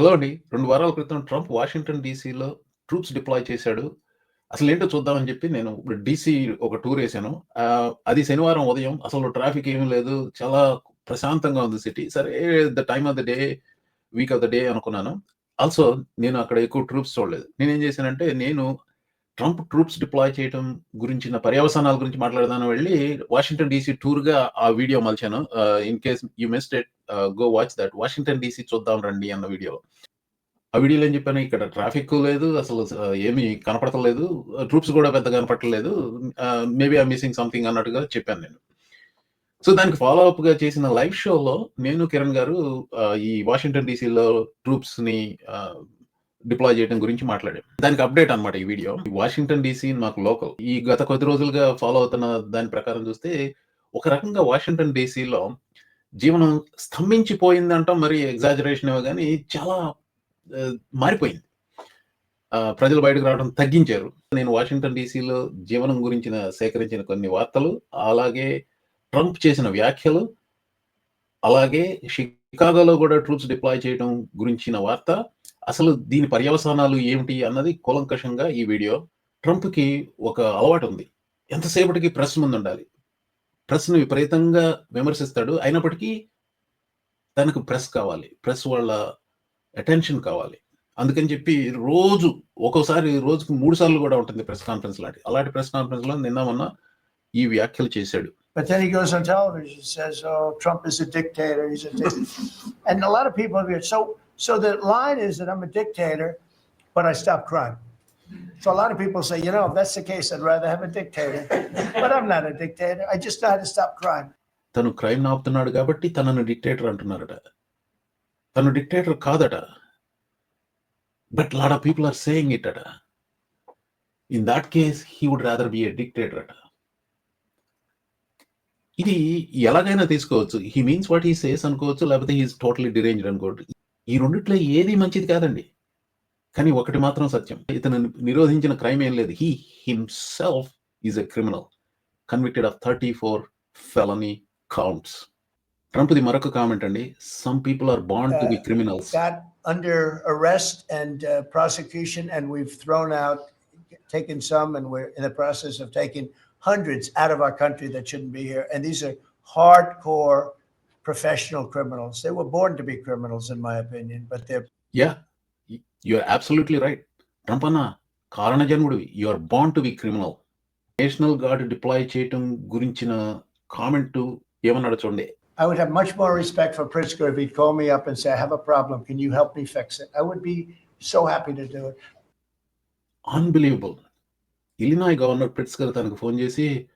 Hello అండి. రెండు వారాల క్రితం ట్రంప్ వాషింగ్టన్ డీసీలో ట్రూప్స్ డిప్లాయ్ చేశాడు. అసలు ఏంటో చూద్దామని చెప్పి నేను ఇప్పుడు డీసీ ఒక టూర్ వేసాను అది శనివారం ఉదయం. అసలు ట్రాఫిక్ ఏమీ లేదు. చాలా ప్రశాంతంగా ఉంది సిటీ. సరే the time of the day, week of the day అనుకున్నాను. ఆల్సో నేను అక్కడ ఎక్కువ ట్రూప్స్ చూడలేదు. నేను ఏం చేశానంటే నేను ట్రంప్ ట్రూప్స్ డిప్లాయ్ చేయటం గురించిన పర్యవసానాల గురించి మాట్లాడదాను వెళ్ళి వాషింగ్టన్ డీసీ టూర్‌గా ఆ video మలిచాను. In case you missed it go watch that Washington DC చూద్దాం రండి అన్న వీడియో. ఆ వీడియోలో ఏం చెప్పాను ఇక్కడ ట్రాఫిక్ లేదు. అసలు స ఏమి కనపడతలేదు. ట్రూప్స్ కూడా పెద్ద కనపడలేదు మేబీ ఐ మిస్సింగ్ సంథింగ్ అన్నట్టుగా చెప్పాను నేను. సో దానికి ఫాలో అప్‌గా చేసిన లైవ్ షోలో నేను కిరణ్ గారు ఈ వాషింగ్టన్ డీసీలో ట్రూప్స్ని డిప్లాయ్ చేయడం గురించి మాట్లాడాం. దానికి అప్డేట్ అన్నమాట ఈ వీడియో. వాషింగ్టన్ డీసీ మాకు లోకల్. ఈ గత కొద్ది రోజులుగా ఫాలో అవుతున్న దాని ప్రకారం చూస్తే ఒక రకంగా వాషింగ్టన్ డీసీలో జీవనం స్తంభించిపోయిందంటాం మరి ఎగ్జాజరేషన్ కానీ గాని చాలా మారిపోయింది. ప్రజలు బయటకు రావడం తగ్గించారు. నేను వాషింగ్టన్ డీసీలో జీవనం గురించిన సేకరించిన కొన్ని వార్తలు, అలాగే ట్రంప్ చేసిన వ్యాఖ్యలు, అలాగే షికాగోలో కూడా ట్రూప్స్ డిప్లాయ్ చేయడం గురించిన వార్త, అసలు దీని పర్యవసానాలు ఏమిటి అన్నది కూలంకషంగా ఈ వీడియో. ట్రంప్‌కి ఒక అలవాటు ఉంది. ఎంతసేపటికి ప్రెస్ ముందుండాలి. ప్రెస్‌ని విపరీతంగా విమర్శిస్తాడు. అయినప్పటికీ తనకు ప్రెస్ కావాలి. ప్రెస్ వాళ్ళ అటెన్షన్ కావాలి. అందుకని చెప్పి రోజు ఒక్కోసారి రోజుకు మూడు సార్లు కూడా ఉంటుంది ప్రెస్ కాన్ఫరెన్స్ లాంటి అలాంటి ప్రెస్ కాన్ఫరెన్స్లో నిన్న మొన్న ఈ వ్యాఖ్యలు చేశాడు. But then he goes on television and says, "Oh, Trump is a dictator. He's a dictator," and a lot of people here. so. So the line is that I'm a dictator, but I stop crime. So a lot of people say, you know, if that's the case, I'd rather have a dictator, but I'm not a dictator. I just know how to stop crime. తను crime ఆపుతున్నాడు కాబట్టి తనను dictator అంటున్నారట. తను dictator కాదట. But lot of people are saying it అట. In that case he would rather be a dictator అట. ఇది ఎలాగైనా తీసుకోవచ్చు. He means what he says అనుకోవచ్చు. లేకపోతే హీఈస్ టోటలీ డిరేంజ్డ్ అనుకోవచ్చు. ఈ రెండిట్లో ఏది మంచిది కాదండి. కానీ ఒకటి మాత్రం సత్యం. ఇతను నిరోధించిన క్రైమ్ ఏం లేదు. He himself is a criminal. Convicted of 34 felony counts. ట్రంప్‌ది మరొక కామెంట్ అండి. Some people are born to be criminals. Got under arrest and uh, prosecution, and we've thrown out, taken some, and we're in the process of taking hundreds out of our country that shouldn't be here. And these are hardcore professional criminals. They were born to be criminals, in my opinion, but they're yeah! you are absolutely right. Trump అన్న కారణజన్ముడివి. You are born to be criminal. National guard deploy చేయటం గురించిన కామెంటు ఏమన్నాడో చూడండి. I would have much more respect for Pritzker if he'd call me up and say, I have a problem. Can you help me fix it? I would be so happy to do it. Unbelievable. Illinois governor Pritzker తనకు phone చేసి,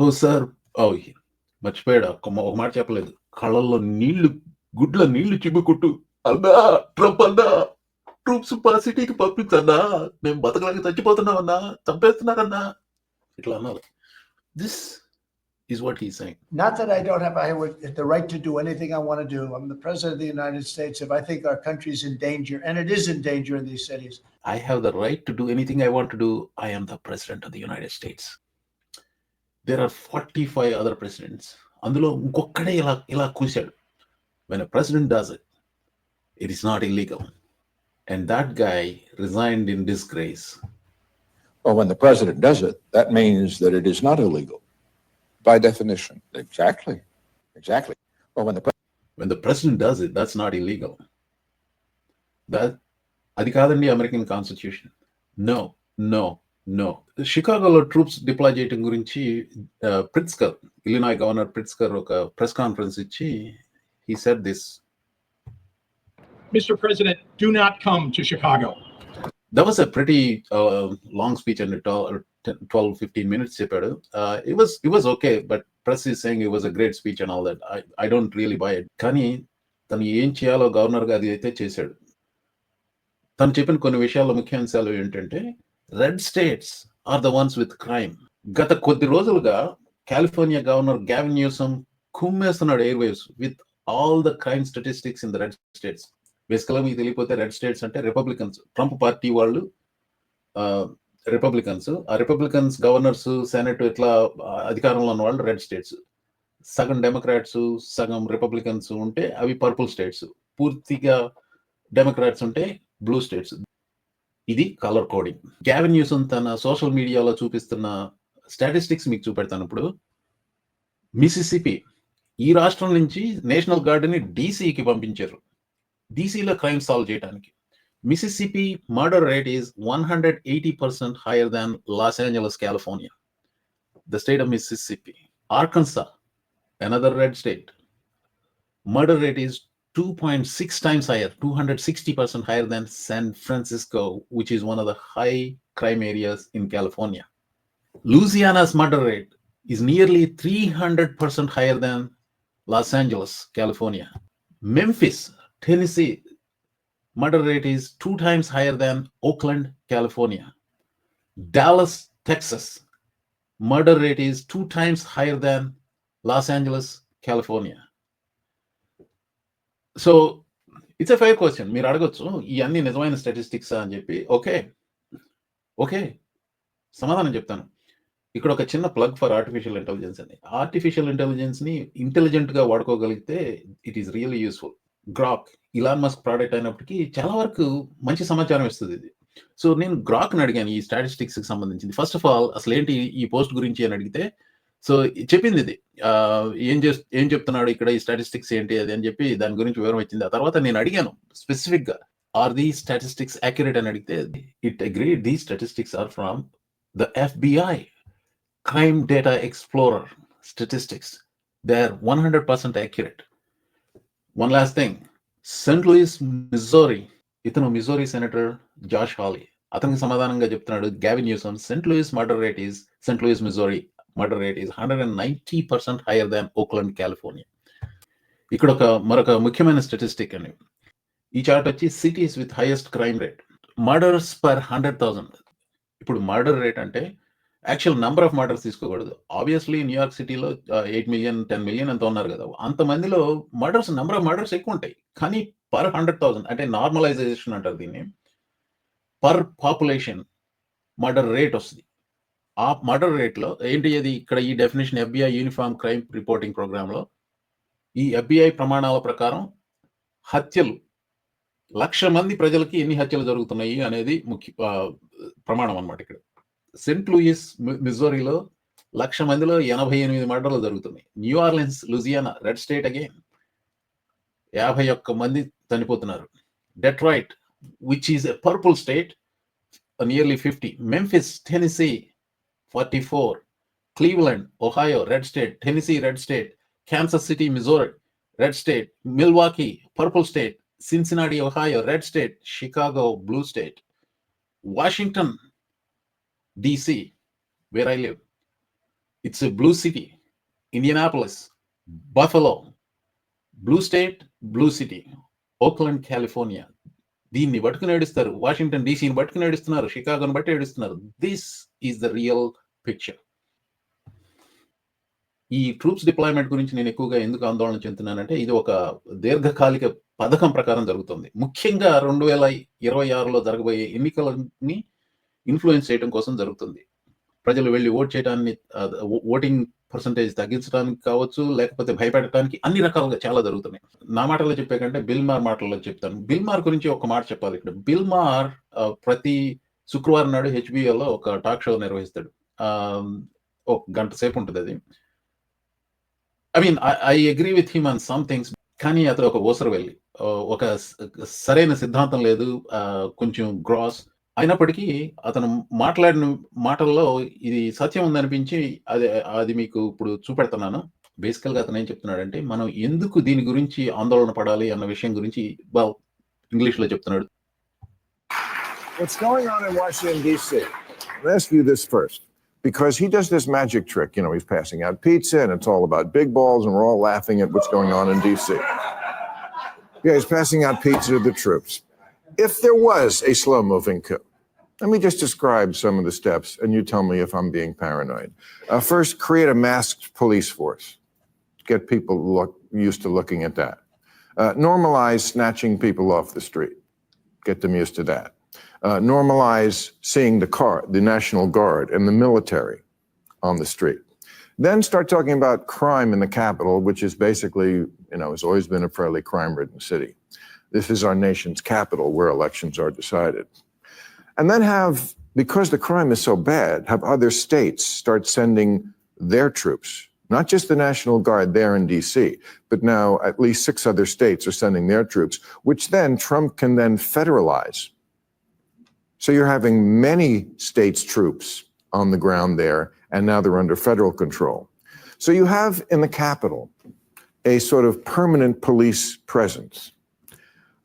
ఓహ్! Sir ఓహ్! మర్చిపోయాడు. ఒక మాట చెప్పలేదు. కళ్ళల్లో నీళ్ళు గుడ్ల నీళ్ళు చిమ్ముకుంటూ అన్నా ట్రంప్ అన్నా ట్రూప్స్ మా సిటీకి పంపించన్నా. మేము బతకలేక చచ్చిపోతున్నామన్నా. చంపేస్తున్నారన్నా. ఇట్లా అన్నారు. This is what he is saying. Not that I don't have I would, the right to do anything I want to do. I'm the president of the United States. If I think our country's in danger, and it is in danger in these cities, I have the right to do anything I want to do. I am the president of the United States. There are 45 other presidents. అందులో ఇంకొక్కడే ఇలా ఇలా కూశాడు. When a president does it, it is not illegal. And that guy resigned in disgrace. Well, when the president does it, that means that it is not illegal by definition. Exactly. Exactly. Well, when the pre- When the president does it, that's not illegal. That అది కాదండి American constitution. No, no, no. షికాగోలో troops deploy చేయటం గురించి ఆహ్, ప్రిట్స్కర్ Illinois governor ప్రిట్స్కర్ ఒక press conference ఇచ్చి he said this. Mr. President, do not come to Chicago. That was a pretty uh, long speech and 12, 15 minutes చెప్పాడు. Uh, it was it was okay, but press is saying it was a great speech and all that. I I don't really buy it. కానీ తను ఏం చేయాలో గవర్నర్‌గా అది అయితే చేశాడు. తను చెప్పిన కొన్ని విషయాల్లో ముఖ్యాంశాలు ఏంటంటే red states are the ones with crime. గత కొద్ది రోజులుగా California governor Gavin Newsom కుమ్మేస్తున్నాడు airwaves with all the crime statistics in the red states. బేసికల్‌గా మీకు తెలియకపోతే రెడ్ స్టేట్స్ అంటే రిపబ్లికన్స్. ట్రంప్ పార్టీ వాళ్ళు రిపబ్లికన్స్. ఆ రిపబ్లికన్స్ గవర్నర్స్, సెనెట్ ఇట్లా అధికారంలో ఉన్న వాళ్ళు రెడ్ స్టేట్స్. సగం డెమోక్రాట్స్, సగం రిపబ్లికన్స్ ఉంటే అవి పర్పుల్ స్టేట్స్. పూర్తిగా డెమోక్రాట్స్ ఉంటే బ్లూ స్టేట్స్ ఇది కలర్ కోడింగ్ గ్యావిన్ న్యూసన్ తన సోషల్ మీడియాలో చూపిస్తున్న స్టాటిస్టిక్స్ మీకు చూపెడతాను ఇప్పుడు మిసిసిపి ఈ రాష్ట్రం నుంచి నేషనల్ గార్డెన్ని డీసీకి పంపించారు డీసీలో క్రైమ్ సాల్వ్ చేయడానికి Mississippi murder rate is one hundred eighty percent higher than Los Angeles California the state of Mississippi Arkansas another red state murder rate is 2.6 times higher, 260% higher than San Francisco, which is one of the high crime areas in California. Louisiana's murder rate is nearly 300% higher than Los Angeles, California. Memphis, Tennessee, murder rate is two times higher than Oakland, California. Dallas, Texas, murder rate is two times higher than Los Angeles, California. So it's a fair question మీరు అడగొచ్చు. ఇవన్నీ నిజమైన statistics అని చెప్పి. Okay okay సమాధానం చెప్తాను. ఇక్కడ ఒక చిన్న ప్లగ్ ఫర్ ఆర్టిఫిషియల్ ఇంటెలిజెన్స్ అని ఆర్టిఫిషియల్ ఇంటెలిజెన్స్ని ఇంటెలిజెంట్గా ఇంటెలిజెంట్గా వాడుకోగలిగితే it is really useful Grok Elon Musk product అయినప్పటికీ చాలా వరకు మంచి సమాచారం ఇస్తుంది ఇది. సో నేను గ్రాక్ని అడిగాను ఈ స్టాటిస్టిక్స్కి సంబంధించింది. ఫస్ట్ ఆఫ్ ఆల్ అసలు ఏంటి ఈ పోస్ట్ గురించి అని అడిగితే సో చెప్పింది ఇది. ఆ, ఏం చేస్ ఏం చెప్తున్నాడు ఇక్కడ ఈ స్టాటిస్టిక్స్ ఏంటి అది అని చెప్పి దాని గురించి వివరం ఇచ్చింది ఆ తర్వాత నేను అడిగాను స్పెసిఫిక్గా ఆర్ ది స్టాటిస్టిక్స్ యాక్యురేట్ అని అడిగితే it agree the statistics are from the FBI crime data explorer statistics they are one hundred percent accurate one last thing saint Louis Missouri ఇతను మిజోరీ సెనేటర్ జాష్ హాలీ అతనికి సమాధానంగా చెప్తున్నాడు Gavin Newsom saint Louis murder rate is saint Louis Missouri murder rate is hundred and ninety percent higher than Oakland California ఇక్కడ ఒక మరొక ముఖ్యమైన statistic అండి. ఈ చార్ట్ వచ్చి cities with highest crime rate murders per hundred thousand ఇప్పుడు murder rate అంటే actual number of murders తీసుకోకూడదు. ఆబ్వియస్లీ న్యూయార్క్ సిటీలో ఎయిట్ మిలియన్ టెన్ మిలియన్ ఎంత ఉన్నారు కదా. అంతమందిలో మర్డర్స్ నెంబర్ ఆఫ్ మర్డర్స్ ఎక్కువ ఉంటాయి. కానీ పర్ హండ్రెడ్ థౌసండ్ అంటే నార్మలైజేషన్ అంటారు దీన్ని. పర్ పాపులేషన్ మర్డర్ రేట్ వస్తుంది. ఆ మర్డర్ రేట్లో ఏంటి అది ఇక్కడ ఈ definition FBI uniform crime reporting ప్రోగ్రాంలో ఈ ఎఫ్బిఐ ప్రమాణాల ప్రకారం హత్యలు లక్ష మంది ప్రజలకి ఎన్ని హత్యలు జరుగుతున్నాయి అనేది ముఖ్య ప్రమాణం అన్నమాట ఇక్కడ. సెంట్ లూయిస్ మిజోరీలో లక్ష మందిలో ఎనభై ఎనిమిది మర్డర్లు జరుగుతున్నాయి. New Orleans Louisiana red state again యాభై ఒక్క మంది చనిపోతున్నారు. Detroit which is a purple state nearly fifty. Memphis Tennessee forty four. Cleveland Ohio red state Tennessee red state Kansas city Missouri red state Milwaukee purple state Cincinnati Ohio red state Chicago blue state. Washington DC I live. It's it's blue city Indianapolis, Buffalo blue state blue city Oakland California దీన్ని పట్టుకుని ఏడుస్తారు. Washington డీసీని పట్టుకుని ఏడుస్తున్నారు. షికాగోని బట్టి ఏడుస్తున్నారు. This is the real picture ఈ troops deployment గురించి నేను ఎక్కువగా ఎందుకు ఆందోళన చెందుతున్నానంటే ఇది ఒక దీర్ఘకాలిక పథకం ప్రకారం జరుగుతుంది. ముఖ్యంగా రెండు వేల ఇరవై ఆరులో జరగబోయే ఎన్నికలని ఇన్ఫ్లుయెన్స్ చేయడం కోసం జరుగుతుంది. ప్రజలు వెళ్ళి ఓట్ చేయడాన్ని ఓటింగ్ పర్సంటేజ్ తగ్గించడానికి కావచ్చు లేకపోతే భయపెట్టడానికి అన్ని రకాలుగా చాలా జరుగుతున్నాయి. నా మాటల్లో చెప్పే కంటే బిల్మార్ మాటల్లో చెప్తాను. బిల్మార్ గురించి ఒక మాట చెప్పాలి ఇక్కడ. బిల్మార్ ప్రతి శుక్రవారం నాడు హెచ్బిఓలో ఒక టాక్ షో నిర్వహిస్తాడు. ఒక గంట సేపు ఉంటుంది అది. I mean I agree with him on some things కానీ అతను ఒక ఓసరు వెళ్ళి. ఒక సరైన సిద్ధాంతం లేదు. కొంచెం గ్రాస్ అయినప్పటికీ అతను మాట్లాడిన మాటల్లో ఇది సత్యం ఉందనిపించి అది అది మీకు ఇప్పుడు చూపెడుతున్నాను బేసికల్గా అతను ఏం చెప్తున్నాడంటే మనం ఎందుకు దీని గురించి ఆందోళన పడాలి అన్న విషయం గురించి బా ఇంగ్లీష్లో చెప్తున్నాడు What's going on in Washington, D.C.? I'll ask you this first. Because he does this magic trick, you know, he's passing out pizza and it's all about big balls, and we're all laughing at what's going on in D.C. Yeah, he's passing out pizza to the troops. If there was a slow moving coup, let me just describe some of the steps and you tell me if I'm being paranoid. Uh, first, create a masked police force. Get people look, used to looking at that. Uh, normalize snatching people off the street. Get them used to that uh, normalize seeing the car, the National Guard, and the military on the street. Then start talking about crime in the capital, which is basically, you know, has always been a fairly crime ridden city. This is our nation's capital where elections are decided. And then have, because the crime is so bad, have other states start sending their troops, not just the National Guard there in DC, but now at least six other states are sending their troops, which then Trump can then federalize. So you're having many states' troops on the ground there, and now they're under federal control. So you have in the capital a sort of permanent police presence.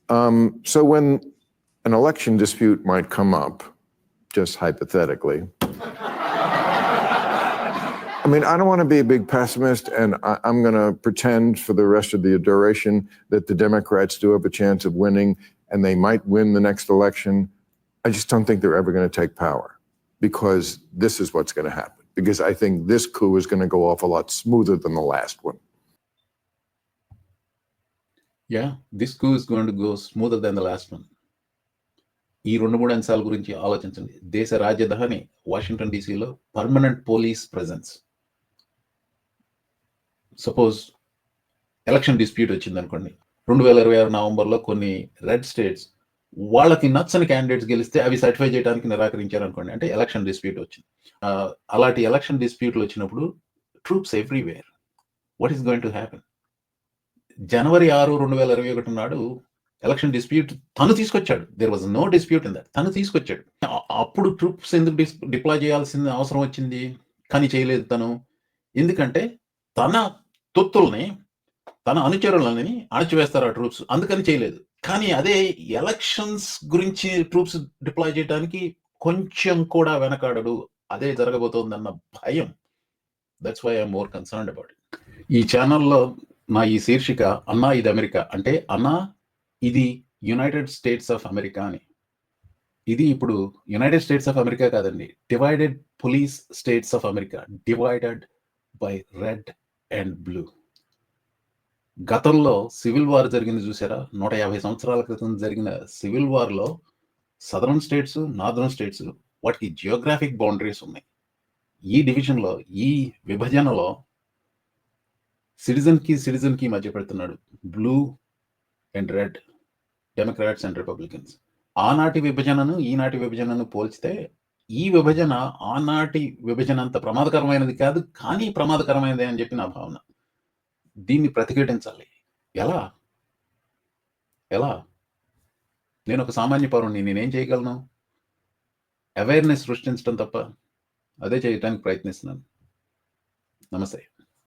Um, so when an election dispute might come up, just hypothetically, I mean, I don't want to be a big pessimist, and I, I'm going to pretend for the rest of the duration that the Democrats do have a chance of winning, and they might win the next election. I just don't think they're ever going to take power because this is what's going to happen. Because I think this coup is going to go off a lot smoother than the last one. Yeah this coup is going to go smoother than the last one ఈ రెండు మూడు అంశాల గురించి ఆలోచించండి. దేశ రాజధాని Washington డీసీలో permanent police presence suppose election dispute వచ్చింది అనుకోండి. రెండు వేల ఇరవై ఆరు నవంబర్లో కొన్ని రెడ్ స్టేట్స్ వాళ్ళకి నచ్చని క్యాండిడేట్స్ గెలిస్తే అవి సర్టిఫై చేయడానికి నిరాకరించారు అనుకోండి. అంటే ఎలక్షన్ డిస్ప్యూట్ వచ్చింది. అలాంటి ఎలక్షన్ డిస్ప్యూట్లు వచ్చినప్పుడు troops everywhere what is going to happen జనవరి ఆరు రెండు వేల ఇరవై ఒకటి నాడు ఎలక్షన్ డిస్ప్యూట్ తను తీసుకొచ్చాడు. There was no dispute in that తను తీసుకొచ్చాడు. అప్పుడు ట్రూప్స్ ఎందుకు డిప్లాయ్ చేయాల్సిన అవసరం వచ్చింది? కానీ చేయలేదు తను. ఎందుకంటే తన తొత్తుల్ని తన అనుచరులని అణచివేస్తారు ఆ ట్రూప్స్. అందుకని చేయలేదు. కానీ అదే ఎలక్షన్స్ గురించి ట్రూప్స్ డిప్లాయ్ చేయడానికి కొంచెం కూడా వెనకాడడు. అదే జరగబోతోందన్న భయం. That's why I'm more concerned about ఈ ఛానల్లో నా ఈ శీర్షిక అన్నా ఇది అమెరికా. అంటే అన్నా ఇది యునైటెడ్ స్టేట్స్ ఆఫ్ అమెరికా అని. ఇది ఇప్పుడు యునైటెడ్ స్టేట్స్ ఆఫ్ అమెరికా కాదండి. Divided police states of America. Divided by red and blue. గతంలో సివిల్ వార్ జరిగింది చూసారా? నూట యాభై సంవత్సరాల క్రితం జరిగిన సివిల్ వార్లో సదరన్ స్టేట్స్ నార్దర్న్ స్టేట్స్ వాటికి జియోగ్రాఫిక్ బౌండరీస్ ఉన్నాయి. ఈ డివిజన్లో ఈ విభజనలో సిటిజన్కి సిటిజన్కి మధ్య పెడుతున్నాడు blue and red Democrats and Republicans. ఆనాటి విభజనను ఈనాటి విభజనను పోల్చితే ఈ విభజన ఆనాటి విభజన అంత ప్రమాదకరమైనది కాదు కానీ ప్రమాదకరమైనది అని చెప్పి నా భావన. దీన్ని ప్రతిఘటించాలి. ఎలా? ఎలా? నేను ఒక సామాన్య పౌరుణ్ణి నేనేం చేయగలను? అవేర్నెస్ సృష్టించడం తప్ప అదే చేయడానికి ప్రయత్నిస్తున్నాను. నమస్తే.